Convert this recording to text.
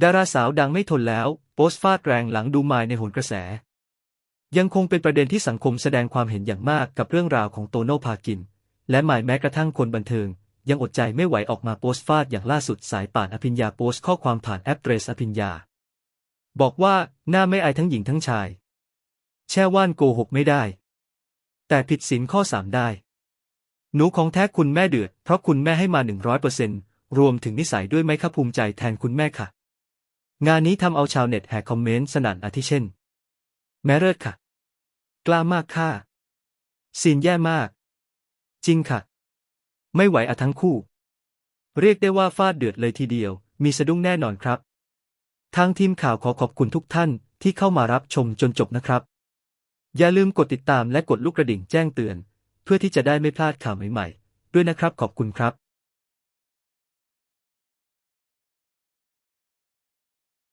ดาราสาวดังไม่ทนแล้ว โพสต์ฟาดแรงหลังดูมายในโหนกระแส ยังคงเป็นประเด็นที่สังคมแสดงความเห็นอย่างมากกับเรื่องราวของโตโน่พากิน และหมายแม้กระทั่งคนบันเทิง ยังอดใจไม่ไหวออกมาโพสต์ฟาดอย่างล่าสุดสายป่านอภิญญาโพสต์ข้อความผ่านแอปเตรสอภิญญา บอกว่าหน้าไม่อายทั้งหญิงทั้งชาย แช่ว่านโกหกไม่ได้ แต่ผิดศีลข้อสามได้ หนูของแท้คุณแม่เดือดเพราะคุณแม่ให้มาหนึ่งร้อยเปอร์เซ็นรวมถึงนิสัยด้วยไหมครับภูมิใจแทนคุณแม่ค่ะ งานนี้ทำเอาชาวเน็ตแห่คอมเมนต์สนั่นอาทิเช่น แม่เลิศค่ะ กล้ามากค่ะซีนแย่มาก จริงค่ะ ไม่ไหวอะทั้งคู่ เรียกได้ว่าฟาดเดือดเลยทีเดียว มีสะดุ้งแน่นอนครับ ทางทีมข่าวขอขอบคุณทุกท่านที่เข้ามารับชมจนจบนะครับ อย่าลืมกดติดตามและกดลูกกระดิ่งแจ้งเตือน เพื่อที่จะได้ไม่พลาดข่าวใหม่ๆ ด้วยนะครับขอบคุณครับ